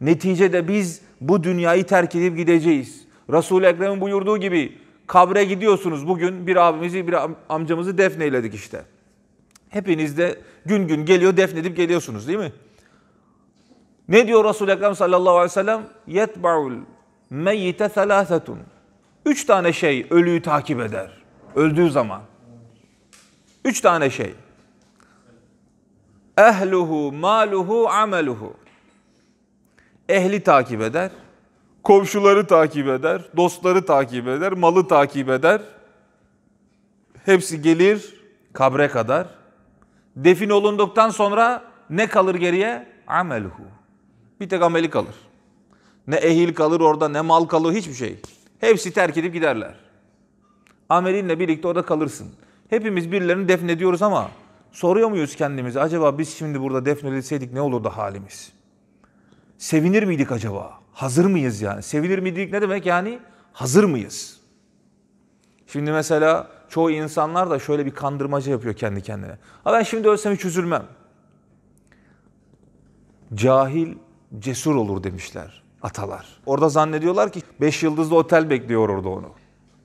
Neticede biz bu dünyayı terk edip gideceğiz. Resul-i Ekrem'in buyurduğu gibi kabre gidiyorsunuz. Bugün bir abimizi bir amcamızı defneyledik işte. Hepiniz de gün gün geliyor defnedip geliyorsunuz değil mi? Ne diyor Resul-i Ekrem sallallahu aleyhi ve sellem? Yetba'ul meyyite thalâthetun. Üç tane şey ölüyü takip eder. Öldüğü zaman. Üç tane şey. Ehluhu, maluhu, ameluhu. Ehli takip eder. Komşuları takip eder. Dostları takip eder. Malı takip eder. Hepsi gelir kabre kadar. Defin olunduktan sonra ne kalır geriye? Ameluhu. Bir tek ameli kalır. Ne ehil kalır orada ne mal kalır hiçbir şey. Hepsi terk edip giderler. Amelinle birlikte orada kalırsın. Hepimiz birilerini defnediyoruz ama soruyor muyuz kendimize acaba biz şimdi burada defnedilseydik ne olurdu halimiz? Sevinir miydik acaba? Hazır mıyız yani? Sevinir miydik ne demek yani? Hazır mıyız? Şimdi mesela çoğu insanlar da şöyle bir kandırmaca yapıyor kendi kendine. Ha ben şimdi ölsem hiç üzülmem. Cahil cesur olur demişler atalar. Orada zannediyorlar ki beş yıldızlı otel bekliyor orada onu.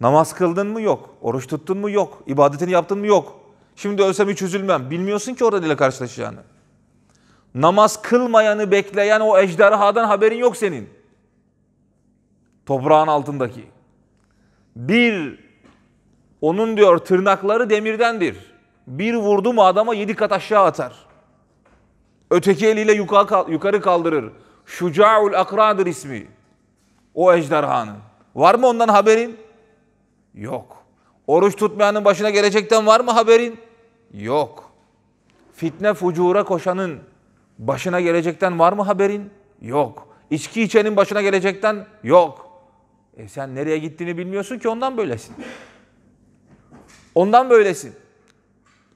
Namaz kıldın mı? Yok. Oruç tuttun mu? Yok. İbadetini yaptın mı? Yok. Şimdi ölsem hiç üzülmem. Bilmiyorsun ki orada neyle karşılaşacağını. Namaz kılmayanı bekleyen o ejderhadan haberin yok senin. Toprağın altındaki. Bir, onun diyor tırnakları demirdendir. Bir vurdu mu adama yedi kat aşağı atar. Öteki eliyle yukarı kaldırır. Şuca'ul akradır ismi. O ejderhanın. Var mı ondan haberin? Yok. Oruç tutmayanın başına gelecekten var mı haberin? Yok. Fitne fucura koşanın başına gelecekten var mı haberin? Yok. İçki içenin başına gelecekten yok. E sen nereye gittiğini bilmiyorsun ki ondan böylesin. Ondan böylesin.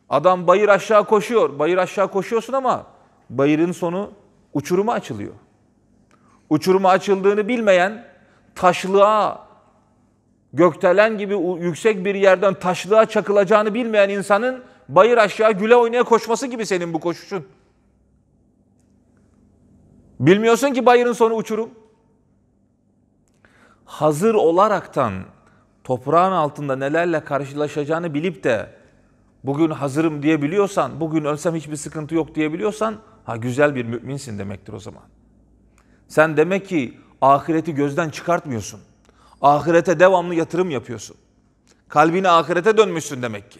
Adam bayır aşağı koşuyor. Bayır aşağı koşuyorsun ama bayırın sonu uçuruma açılıyor. Uçuruma açıldığını bilmeyen taşlığa, gökdelen gibi yüksek bir yerden taşlığa çakılacağını bilmeyen insanın bayır aşağı güle oynaya koşması gibi senin bu koşuşun. Bilmiyorsun ki bayırın sonu uçurum. Hazır olaraktan toprağın altında nelerle karşılaşacağını bilip de bugün hazırım diyebiliyorsan, bugün ölsem hiçbir sıkıntı yok diyebiliyorsan ha güzel bir müminsin demektir o zaman. Sen demek ki ahireti gözden çıkartmıyorsun. Ahirete devamlı yatırım yapıyorsun. Kalbini ahirete dönmüşsün demek ki.